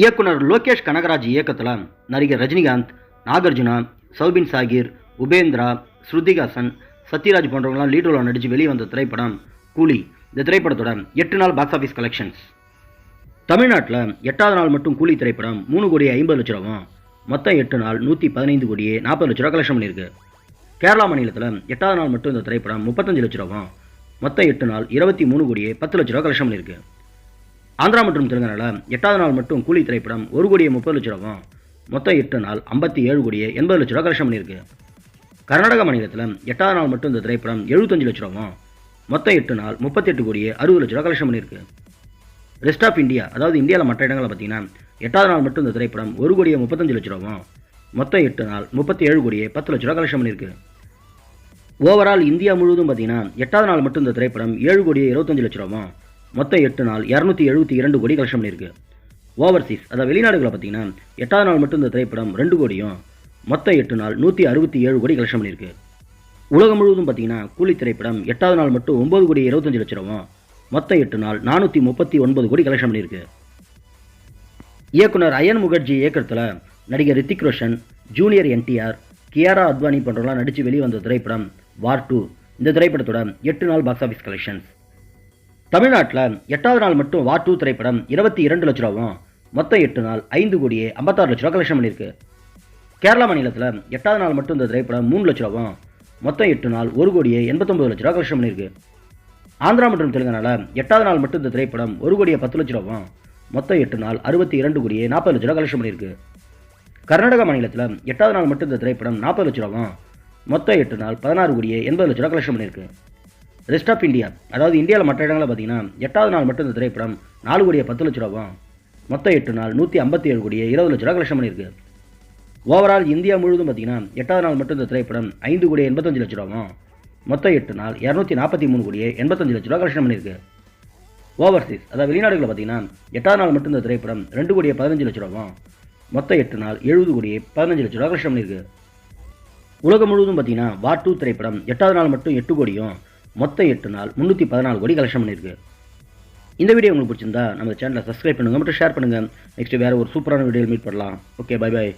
இயக்குனர் லோகேஷ் கனகராஜ் இயக்கத்தில் நடிகர் ரஜினிகாந்த் நாகார்ஜுனா சௌபின் சாகிர் உபேந்திரா ஸ்ருதிகாசன் சத்யராஜ் போன்றவங்களாம் லீட் ரோலாக நடித்து வெளியே வந்த திரைப்படம் கூலி. இந்த திரைப்படத்தோட எட்டு நாள் பாக்ஸ் ஆஃபீஸ் கலெக்ஷன்ஸ் தமிழ்நாட்டில் எட்டாவது நாள் மட்டும் கூலி திரைப்படம் மூணு கோடி ஐம்பது லட்ச ரூபாவும் மொத்தம் எட்டு நாள் நூற்றி பதினைந்து கோடியே நாற்பது லட்ச ரூபா கலெக்ஷன் பண்ணியிருக்கு. கேரளா மாநிலத்தில் எட்டாவது நாள் மட்டும் இந்த திரைப்படம் முப்பத்தஞ்சு லட்ச ரூபாவும் மொத்தம் எட்டு நாள் இருபத்தி மூணு கோடியே பத்து லட்ச ரூபா கலெக்ஷன் பண்ணியிருக்கு. ஆந்திரா மற்றும் தெலுங்கானாவில் எட்டாவது நாள் மட்டும் கூலி திரைப்படம் ஒரு கோடியே முப்பது லட்ச ரூபாவும் மொத்தம் எட்டு நாள் ஐம்பத்தி ஏழு கோடியே எண்பது லட்ச ரூபா கலெக்ஷன் பண்ணியிருக்கு. கர்நாடக மாநிலத்தில் எட்டாவது நாள் மட்டும் இந்த திரைப்படம் எழுபத்தஞ்சு லட்ச ரூபாவும் மொத்தம் எட்டு நாள் முப்பத்தெட்டு கோடியே அறுபது லட்ச ரூபா கலெக்ஷன் பண்ணியிருக்கு. ரெஸ்ட் ஆஃப் இந்தியா அதாவது இந்தியாவில் மற்ற இடங்களில் பார்த்தீங்கன்னா எட்டாவது நாள் மட்டும் இந்த திரைப்படம் ஒரு கோடியே முப்பத்தஞ்சு லட்ச ரூபாவும் மொத்தம் எட்டு நாள் முப்பத்தி ஏழு கோடியே பத்து லட்ச ரூபா கலெக்ஷன் பண்ணியிருக்கு. ஓவரால் இந்தியா முழுவதும் பார்த்தீங்கன்னா எட்டாவது நாள் மட்டும் இந்த திரைப்படம் ஏழு கோடியே இருபத்தஞ்சு லட்ச ரூபாவும் மொத்தம் எட்டு நாள் இரநூத்தி எழுபத்தி இரண்டு கோடி கலெக்ஷன் பண்ணியிருக்கு. ஓவர்சீஸ் அதாவது வெளிநாடுகளில் பார்த்தீங்கன்னா எட்டாவது நாள் மட்டும் இந்த திரைப்படம் ரெண்டு கோடியும் மொத்தம் எட்டு நாள் நூற்றி அறுபத்தி ஏழு கோடி கலெக்ஷன் பண்ணியிருக்கு. உலகம் முழுவதும் பார்த்தீங்கன்னா கூலி திரைப்படம் எட்டாவது நாள் மட்டும் ஒம்பது கோடி இருபத்தஞ்சு லட்ச ரூபாவும் மொத்தம் எட்டு நாள் நானூற்றி முப்பத்தி ஒன்பது கோடி கலெக்ஷன் பண்ணியிருக்கு. இயக்குனர் அயன் முகர்ஜி இயக்கத்தில் நடிகர் ரித்திக் ரோஷன் ஜூனியர் என்டிஆர் கியாரா அத்வானி போன்றவங்களாம் நடித்து வெளிவந்த திரைப்படம் வார் டூ. இந்த திரைப்படத்தோட எட்டு நாள் பாக்ஸ் ஆஃபீஸ் கலெக்ஷன்ஸ் தமிழ்நாட்டில் எட்டாவது நாள் மட்டும் வார் டூ திரைப்படம் இருபத்தி இரண்டு லட்ச ரூபாவும் மொத்தம் எட்டு நாள் ஐந்து கோடியே ஐம்பத்தாறு லட்ச ரூபா கலெக்ஷன் பண்ணியிருக்கு. கேரளா மாநிலத்தில் எட்டாவது நாள் மட்டும் இந்த திரைப்படம் மூணு லட்ச ரூபாவும் மொத்தம் எட்டு நாள் ஒரு கோடியே எண்பத்தொம்பது லட்ச ரூபா கலெக்ஷன் பண்ணியிருக்கு. ஆந்திரா மற்றும் தெலுங்கானால எட்டாவது நாள் மட்டும் இந்த திரைப்படம் ஒரு கோடியே பத்து லட்ச ரூபாவும் மொத்தம் எட்டு நாள் அறுபத்தி இரண்டு கோடியே நாற்பது லட்ச ரூபா கலெக்ஷன் பண்ணியிருக்கு. கர்நாடக மாநிலத்தில் எட்டாவது நாள் மட்டும் இந்த திரைப்படம் நாற்பது லட்ச ரூபாவும் மொத்தம் எட்டு நாள் பதினாறு கோடியே எண்பது லட்ச ரூபா கலெக்ஷன் பண்ணியிருக்கு. ரெஸ்ட் ஆஃப் இந்தியா அதாவது இந்தியாவில் மற்ற இடங்களில் பார்த்தீங்கன்னா எட்டாவது நாள் மட்டும் இந்த திரைப்படம் நாலு கோடியே பத்து லட்ச ரூபாவும் மொத்தம் எட்டு நாள் நூற்றி ஐம்பத்தி ஏழு கோடியே இருபது லட்ச ரூபா கலெக்ஷன் பண்ணியிருக்கு. ஓவரால் இந்தியா முழுவதும் பார்த்தீங்கன்னா எட்டாவது நாள் மட்டும் இந்த திரைப்படம் ஐந்து கோடியே எண்பத்தஞ்சு லட்ச ரூபாவும் மொத்தம் எட்டு நாள் இரநூத்தி நாற்பத்தி மூணு கோடியே எண்பத்தஞ்சு லட்ச ரூபா கலெக்ஷன் பண்ணியிருக்கு. ஓவர்சீஸ் அதாவது வெளிநாடுகளில் பார்த்தீங்கன்னா எட்டாவது நாள் மட்டும் இந்த திரைப்படம் ரெண்டு கோடியே பதினஞ்சு லட்ச ரூபாவும் மொத்தம் எட்டு நாள் எழுபது கோடியே பதினஞ்சு லட்ச ரூபா கலெக்ஷன் பண்ணியிருக்கு. உலகம் முழுவதும் பார்த்தீங்கன்னா வார் டூ திரைப்படம் எட்டாவது நாள் மட்டும் எட்டு கோடியும் மொத்தம் எட்டு நாள் முந்நூற்றி பதினாலு கோடி கலெக்ஷன் பண்ணியிருக்கு. இந்த வீடியோ உங்களுக்கு பிடிச்சிருந்தா நம்ம சேனலை சப்ஸ்கிரைப் பண்ணுங்கள் மற்றும் ஷேர் பண்ணுங்கள் நெக்ஸ்ட் வேறு ஒரு சூப்பரான வீடியோ மீட் பண்ணலாம். Okay bye bye